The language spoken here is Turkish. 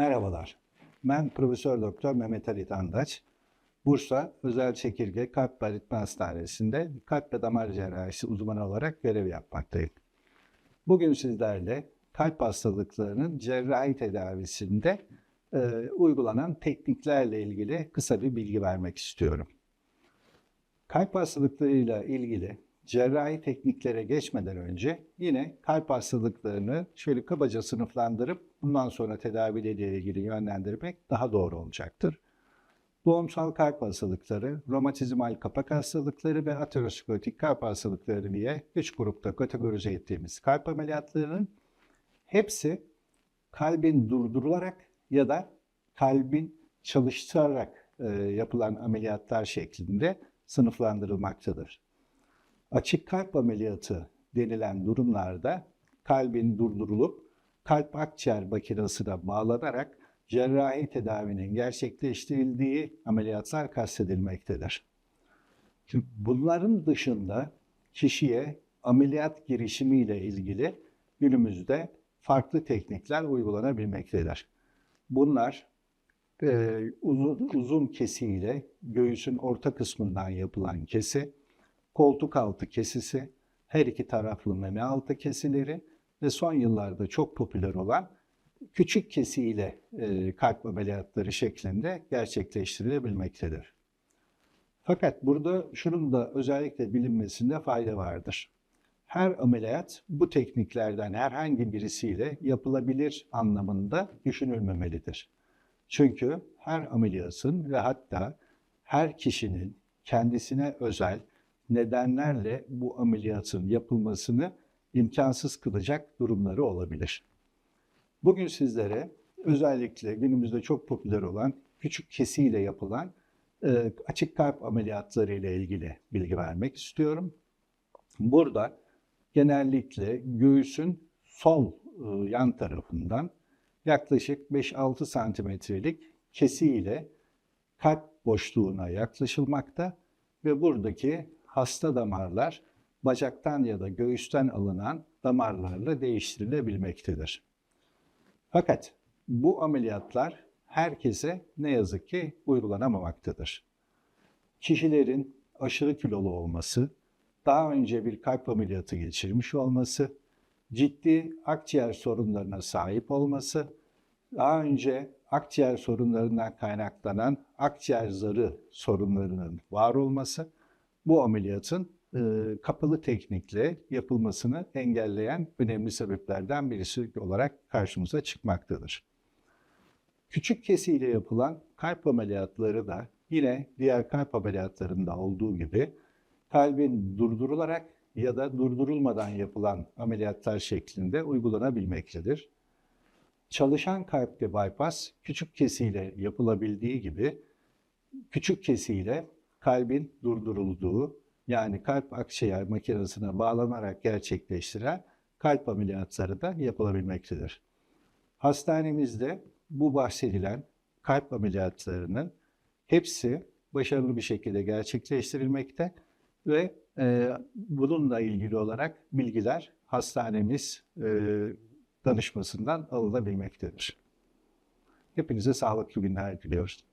Merhabalar. Ben Profesör Doktor Mehmet Ali Tandaç. Bursa Özel Çekirge Kalp ve Ritmi Hastanesi'nde kalp ve damar cerrahisi uzmanı olarak görev yapmaktayım. Bugün sizlerle kalp hastalıklarının cerrahi tedavisinde e, uygulanan tekniklerle ilgili kısa bir bilgi vermek istiyorum. Kalp hastalıklarıyla ilgili cerrahi tekniklere geçmeden önce yine kalp hastalıklarını şöyle kabaca sınıflandırıp bundan sonra tedavileriyle ilgili yönlendirmek daha doğru olacaktır. Doğumsal kalp hastalıkları, romatizmal kapak hastalıkları ve aterosklerotik kalp hastalıkları diye üç grupta kategorize ettiğimiz kalp ameliyatlarının hepsi kalbin durdurularak ya da kalbin çalıştırarak e, yapılan ameliyatlar şeklinde sınıflandırılmaktadır. Açık kalp ameliyatı denilen durumlarda kalbin durdurulup kalp akciğer makinesine bağlanarak cerrahi tedavinin gerçekleştirildiği ameliyatlar kastedilmektedir. Şimdi bunların dışında kişiye ameliyat girişimiyle ilgili günümüzde farklı teknikler uygulanabilmektedir. Bunlar e, uzun, uzun kesiyle göğüsün orta kısmından yapılan kesi, koltuk altı kesisi, her iki taraflı meme altı kesileri ve son yıllarda çok popüler olan küçük kesiyle e, kalp ameliyatları şeklinde gerçekleştirilebilmektedir. Fakat burada şunun da özellikle bilinmesinde fayda vardır. Her ameliyat bu tekniklerden herhangi birisiyle yapılabilir anlamında düşünülmemelidir. Çünkü her ameliyatın ve hatta her kişinin kendisine özel nedenlerle bu ameliyatın yapılmasını imkansız kılacak durumları olabilir. Bugün sizlere özellikle günümüzde çok popüler olan küçük kesiyle yapılan e, açık kalp ameliyatları ile ilgili bilgi vermek istiyorum. Burada genellikle göğüsün sol e, yan tarafından yaklaşık 5-6 santimetrelik kesiyle kalp boşluğuna yaklaşılmakta ve buradaki hasta damarlar bacaktan ya da göğüsten alınan damarlarla değiştirilebilmektedir. Fakat bu ameliyatlar herkese ne yazık ki uygulanamamaktadır. Kişilerin aşırı kilolu olması, daha önce bir kalp ameliyatı geçirmiş olması, ciddi akciğer sorunlarına sahip olması, daha önce akciğer sorunlarından kaynaklanan akciğer zarı sorunlarının var olması bu ameliyatın e, kapalı teknikle yapılmasını engelleyen önemli sebeplerden birisi olarak karşımıza çıkmaktadır. Küçük kesiyle yapılan kalp ameliyatları da yine diğer kalp ameliyatlarında olduğu gibi kalbin durdurularak ya da durdurulmadan yapılan ameliyatlar şeklinde uygulanabilmektedir. Çalışan kalpte bypass küçük kesiyle yapılabildiği gibi küçük kesiyle kalbin durdurulduğu yani kalp akciğer makinesine bağlanarak gerçekleştiren kalp ameliyatları da yapılabilmektedir. Hastanemizde bu bahsedilen kalp ameliyatlarının hepsi başarılı bir şekilde gerçekleştirilmekte ve e, bununla ilgili olarak bilgiler hastanemiz e, danışmasından alınabilmektedir. Hepinize sağlıklı günler diliyoruz.